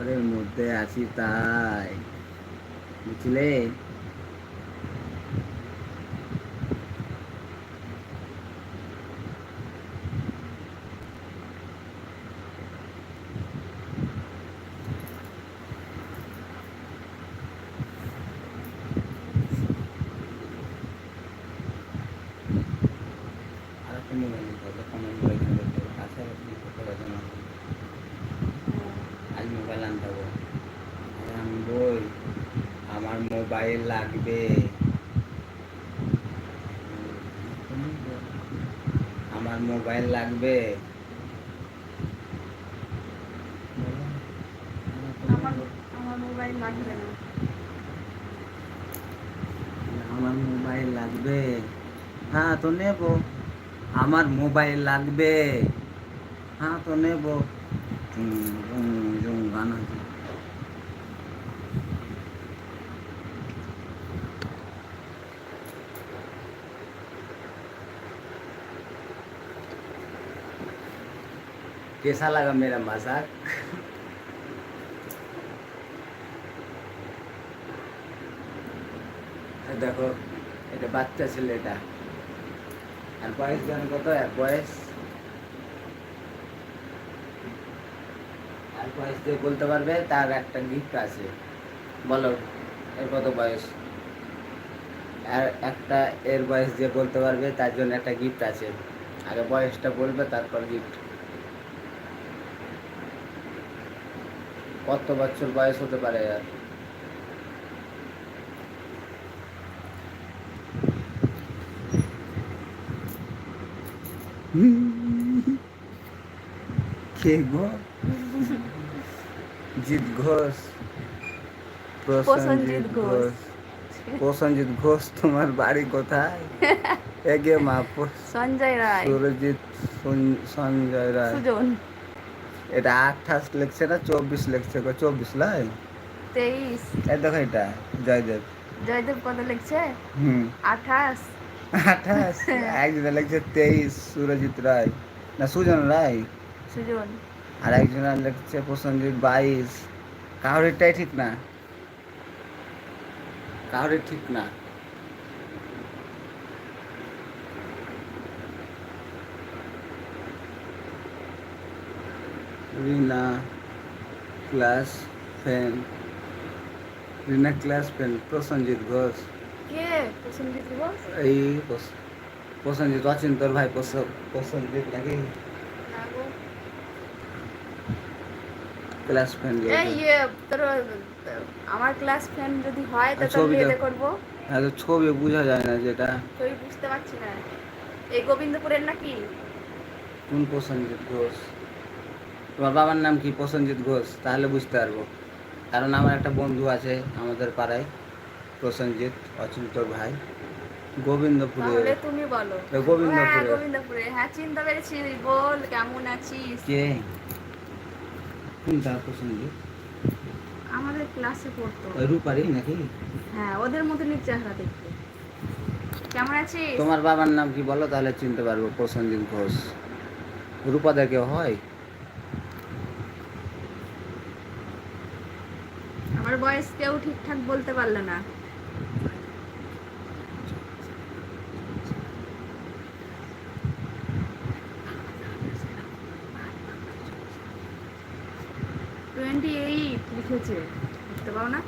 ঘরের মধ্যে আছি তাই বুঝলে আর একটা মোবাইল নিতে হবে আমার মোবাইল নিতে হবে কাছে রাখলে করতে পারবে না আজ মোবাইল আনতে হবে আরে আমি বই মোবাইল লাগবে আমার মোবাইল লাগবে। আমার মোবাইল লাগবে না। আমার মোবাইল লাগবে। হ্যাঁ তো নেব। আমার মোবাইল লাগবে। হ্যাঁ তো নেব। গান আছে। कैसा लगा मेरा मजाक এই দেখো এটা বাচ্চা ছেলে এটা আর বয়স জানো কত এক বয়স আর বয়স যে বলতে পারবে তার একটা গিফট আছে বলো এর কত বয়স আর একটা এর বয়স যে বলতে পারবে তার জন্য একটা গিফট আছে আগে বয়সটা বলবে তারপর গিফট কত বছর বয়স হতে পারে আর? কে গো? জিৎ ঘোষ। প্রসেনজিৎ ঘোষ। প্রসেনজিৎ ঘোষ তোমার বাড়ি কোথায়? এগে মা সঞ্জয় রায়। সুরজিৎ সঞ্জয় রায়। সুজন। এটা আঠাশ লিখছে না চব্বিশ লিখছে গো চব্বিশ লাই? তেইশ। এই দেখো এটা জয়দেব। জয়দেব কত লিখছে? হুম। আঠাশ। আঠাশ? একজনে লিখছে তেইশ সুরজিৎ রায়। না সুজন রায়? সুজন। আর একজন লিখছে প্রসেনজিৎ বাইশ। কাউরিটাই ঠিক না। কাউরি ঠিক না। Rina class fan Rina class fan Prasenjit Ghosh কে? প্রসেনজিৎ ঘোষ এই প্রস- প্রসেনজিৎ অচিন্তর ভাই প্রস- প্রসেনজিৎ নাকি? না গো। ক্লাস ফ্যান এই ইয়ে তোর আমার ক্লাস ফ্রেন্ড যদি হয় তো তোর ছবিটা- বিয়েতে করব। হ্যাঁ তো ছবি বোঝা যায় না যেটা। তুই বুঝতে পারছি না। এই গোবিন্দপুরের নাকি? কোন প্রসেনজিৎ ঘোষ তোমার বাবার নাম কি? প্রসেনজিৎ ঘোষ। তাহলে বুঝতে পারব। কারণ আমার একটা বন্ধু আছে আমাদের পাড়ায় প্রসেনজিৎ অচিন্তর ভাই। গোবিন্দপুরে। তুমি বলো। এ, গোবিন্দপুরে। হ্যাঁ গোবিন্দপুরে। হ্যাঁ চিনতে পেরেছি। বল কেমন আছিস? কে? কোনটা প্রসেনজিৎ? আমাদের ক্লাসে পড়তো। রূপারি নাকি? হ্যাঁ ওদের মতনই চেহারা দেখতে। কেমন আছিস? তোমার বাবার নাম কি বলো? তাহলে চিনতে পারব প্রসেনজিৎ ঘোষ। রূপাদা কেউ হয়? আমার বয়স কেউ ঠিকঠাক বলতে পারল না। টোয়েন্টি এইট লিখেছে বুঝতে পারো না?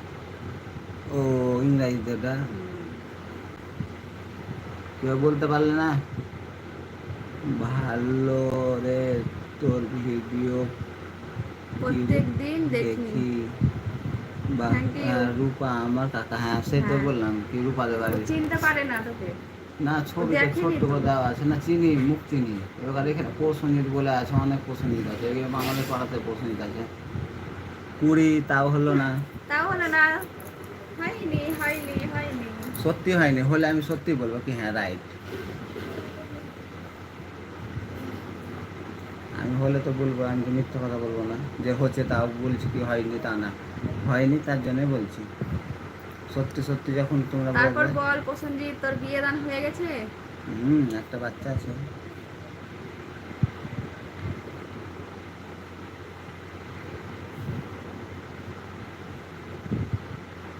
ও ইংরাজিটা কেউ বলতে পারলে না? ভালো রে তোর ভিডিও প্রত্যেক দিন দেখি। বা রূপা আমার কাকা হ্যাঁ সে তো হ্যাঁ। বললাম কি রূপা ও চিনতে পারে না তোকে। না দেখিনি ছোট্ট করে দেওয়া আছে। না চিনি মুখ চিনি এবার এখানে প্রসঞ্জিৎ বলে আছে অনেক প্রসঞ্জিৎ আছে। আমাদের পাড়াতে প্রসঞ্জিৎ আছে। কুড়ি তাও হলো না। তাহলে না। হয়নি হয়নি হয়নি। সত্যি হয়নি হলে আমি সত্যি বলব কি হ্যাঁ রাইট। আমি হলে তো বলব আমি তো মিথ্যা কথা বলব না। যে হচ্ছে তাও বলছি কি হয়নি তা না। হয়নি তার জন্য বলছি। সত্যি সত্যি যখন তোমরা তারপর বল প্রসেনজিৎ তোর বিয়ে দান হয়ে গেছে? হুম একটা বাচ্চা আছে।